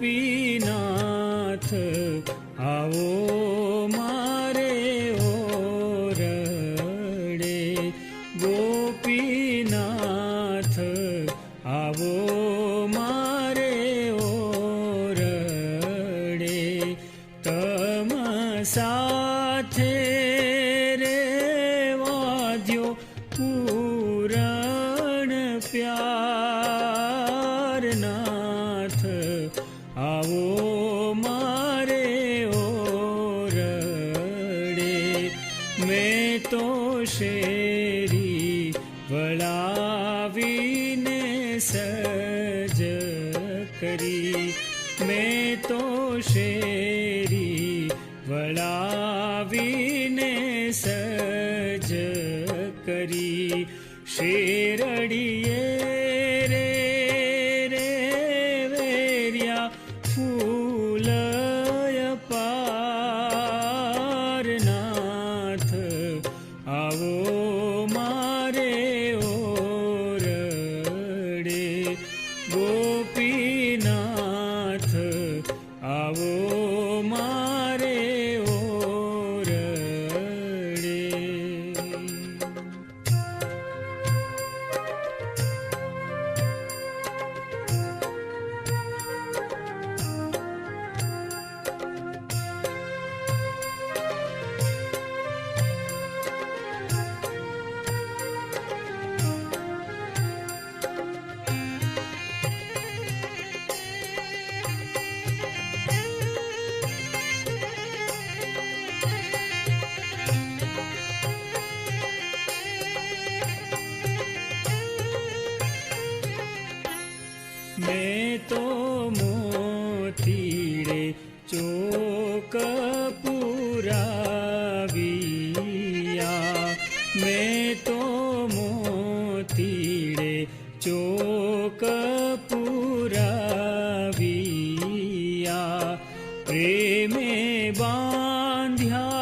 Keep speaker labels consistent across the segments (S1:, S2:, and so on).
S1: be ooh. ध्यान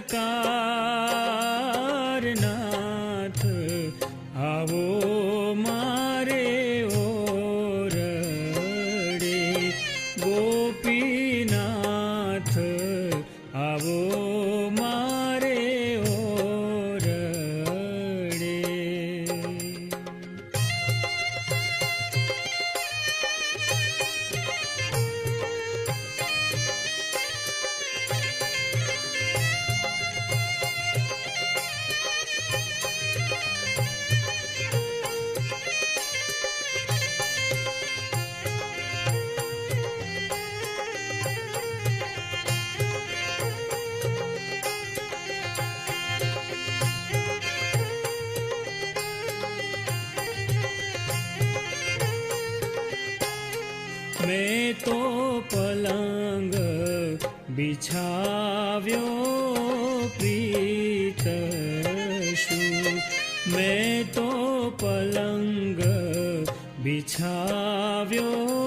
S1: pecar. પલંગ બિછાવ્યો પ્રીત શું? મેં તો પલંગ બિછાવ્યો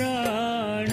S1: ಪ್ರಾಣ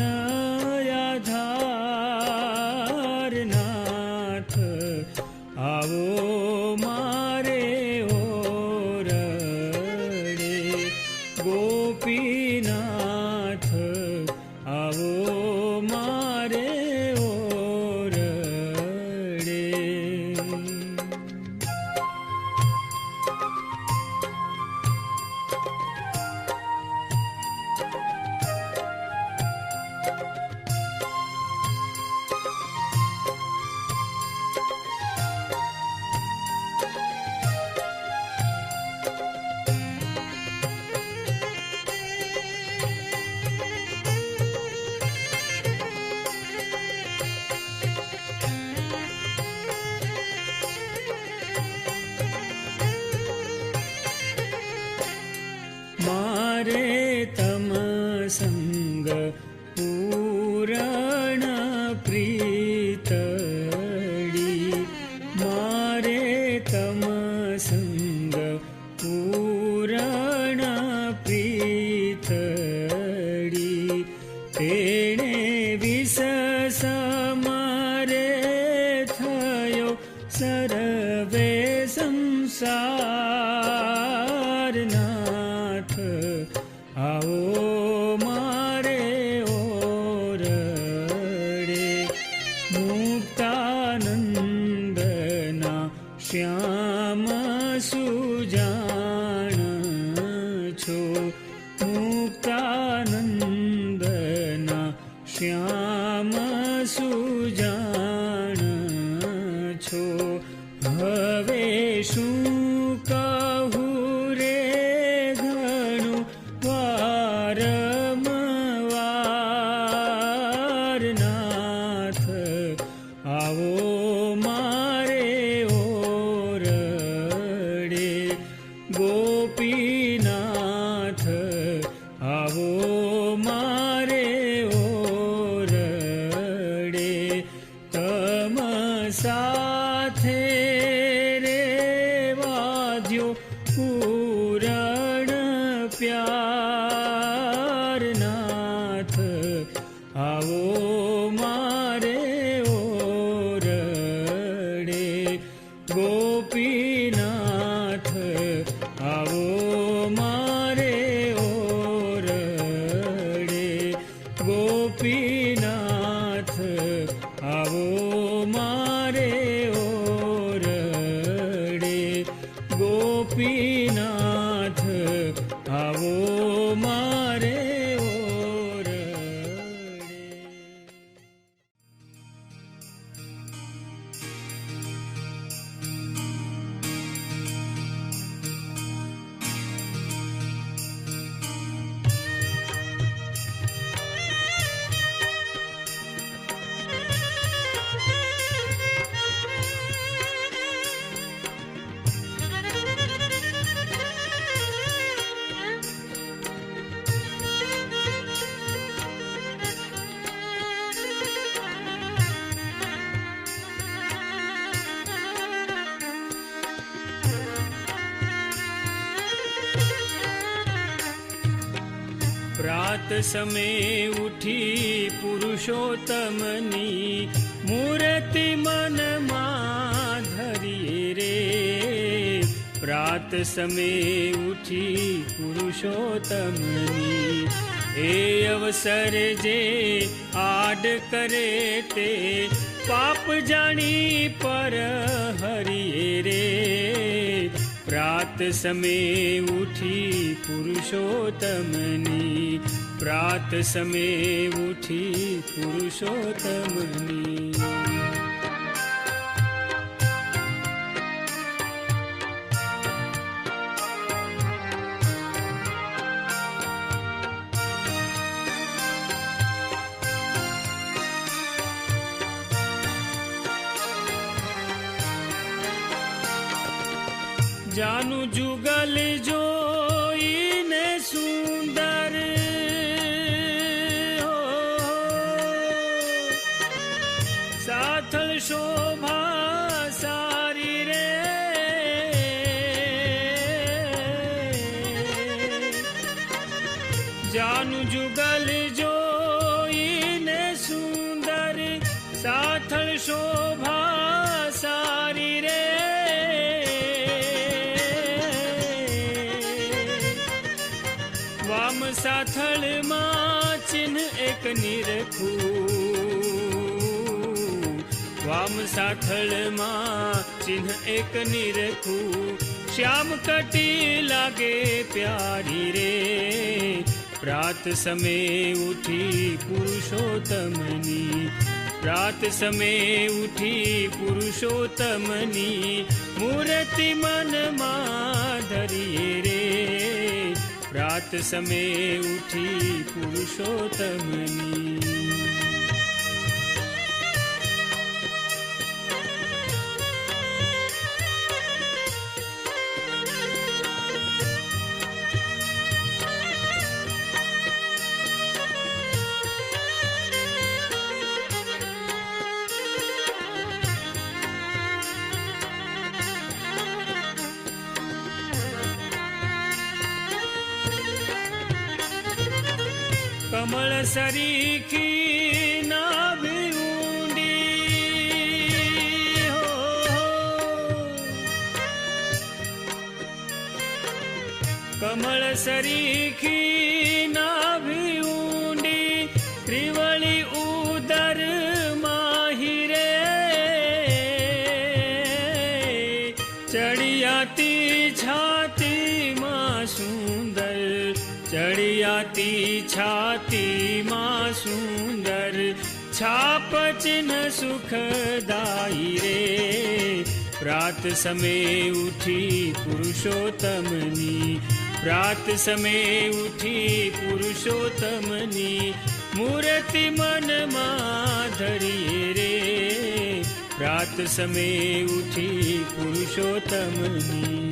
S1: પ્રાત સમે ઉઠી પુરુષોત્તમની મૂર્તિ મનમાં ધરીએ રે. પ્રાત સમે ઉઠી પુરુષોત્તમની એ અવસર જે આડ કરે તે પાપ જાણી પર હરિએ રે. પ્રાત સમે ઉઠી પુરુષોત્તમની પ્રાત સમય ઉઠી પુરુષોત્તમની. જાનું જુગલ જોઈને સુંદર શોભા સારી રે. જાનું જુગલ જોઈને સુંદર સાથળ શોભા સારી રે. વામ સાથળમાં ચિહ્ન એક નિરખું વામ સાથળમાં ચિહ્ન એક નિરખું. શ્યામ કટી લાગે પ્યારી રે. પ્રાત સમય ઉઠી પુરુષોત્તમની. પ્રાત સમય ઉઠી પુરુષોત્તમની. મૂર્તિ મનમાં ધરીએ રે. પ્રાત સમય ઉઠી પુરુષોત્તમની. कमल सरीखी नाभि कमलसरि की नाभि उदर माहिरे माहि छाती मां सुंदर ચડિયાતી છાતીમાં સુંદર છાપ ચિહ્ન સુખદાયી રે. પ્રાત સમે ઉઠી પુરુષોત્તમની, પ્રાત સમે ઉઠી પુરુષોત્તમની, મૂર્તિ મનમાં ધરીએ રે. પ્રાત સમે ઉઠી પુરુષોત્તમની.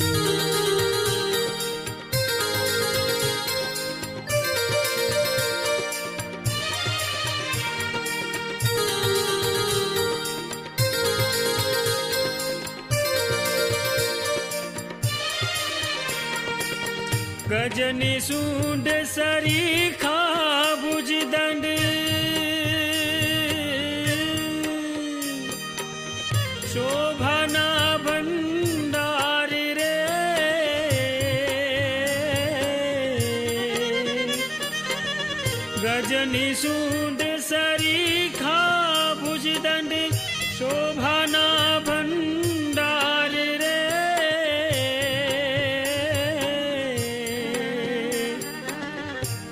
S1: ગજની સૂંઢ સરી ખા દંડ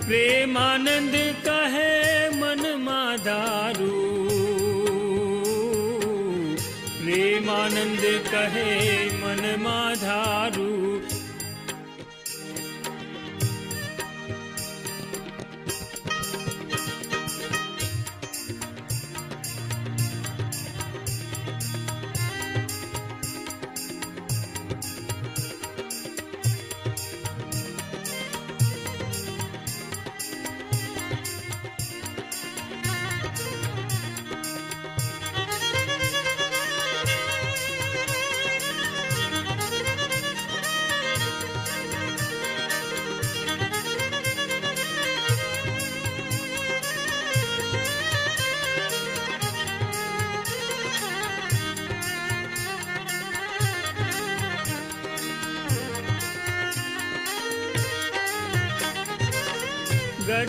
S1: પ્રેમાનંદ કહે મનમાં ધારું પ્રેમાનંદ કહે મનમાં ધારું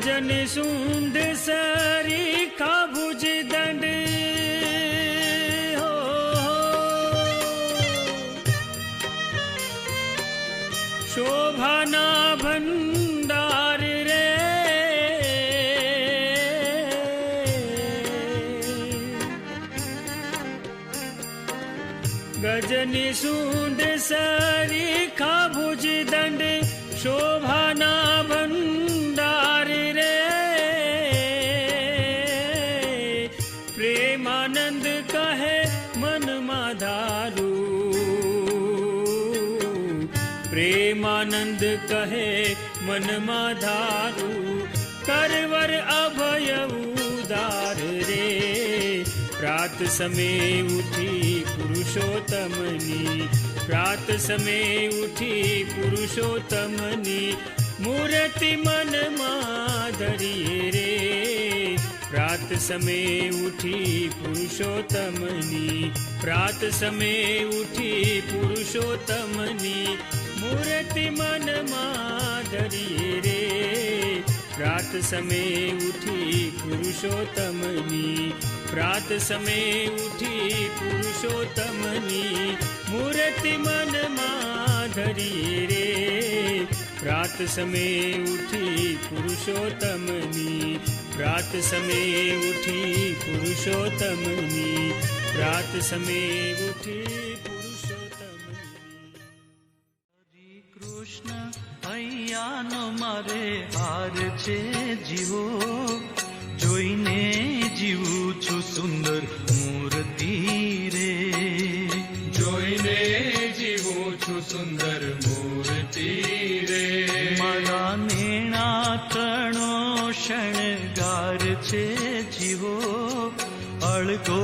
S1: जन सुंड सरी काबुज दंड। शोभना भंडार रे। गजनी सुण्डसरिुजिदण्ड सरी गजनि दंड। शोभना शोभनाभ પ્રેમાનંદ કહે મનમાં ધારું કરવર અભય ઉદાર રે પ્રાત સમે ઉઠી પુરુષોત્તમની પ્રાત સમે ઉઠી પુરુષોત્તમની મૂર્તિ મનમાં ધરીએ રે પ્રાત સમે ઉઠી પુરુષોત્તમની પ્રાત સમે ઉઠી પુરુષોત્તમની मूर्ति मन मादरी रे। प्रात समय उठी पुरुषोत्तमनी। प्रात समय उठी पुरुषोत्तमनी। मूर्ति मन माधरी रे। प्रात समय उठी पुरुषोत्तमनी। प्रात समय उठी पुरुषोत्तमनी। प्रात
S2: समे उ અહીંયાનો મારે હાર છે જીવો. જોઈને જીવું છું સુંદર મૂર્તિ રે.
S3: જોઈને જીવું છું સુંદર મૂર્તિ રે.
S2: મારા નેણા તણો શણગાર છે જીવો. અળગો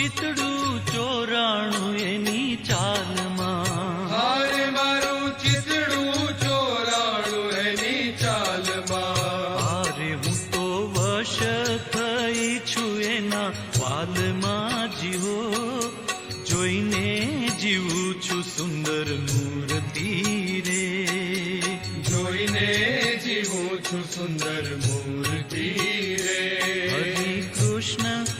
S2: ચિતડું ચોરાણું એની ચાલમાં.
S3: હારે મારું ચિતડું ચોરાણું એની ચાલમાં.
S2: હારે હું તો વશ થઈ છું એના વાલમાં જીવો. જોઈને જીવું છું સુંદર મૂર્તિ રે.
S3: જોઈને જીવું છું સુંદર મૂર્તિ રે.
S2: હરે કૃષ્ણ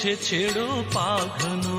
S2: উঠেছে ছেড়ো পাঘানো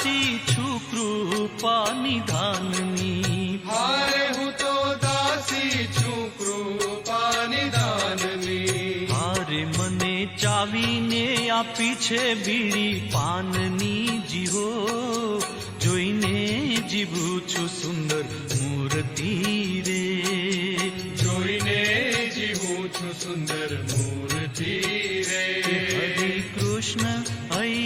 S2: દાસી છું કૃપા નિધાનની
S3: હાય હું તો દાસી છું કૃપા નિધાનની
S2: હારે મને ચાવીને આપી છે બીડી પાનની જીવો જોઈને જીવું છું સુંદર મૂર્તિ રે
S3: જોઈને જીવું છું સુંદર મૂર્તિ રે
S2: હરે કૃષ્ણ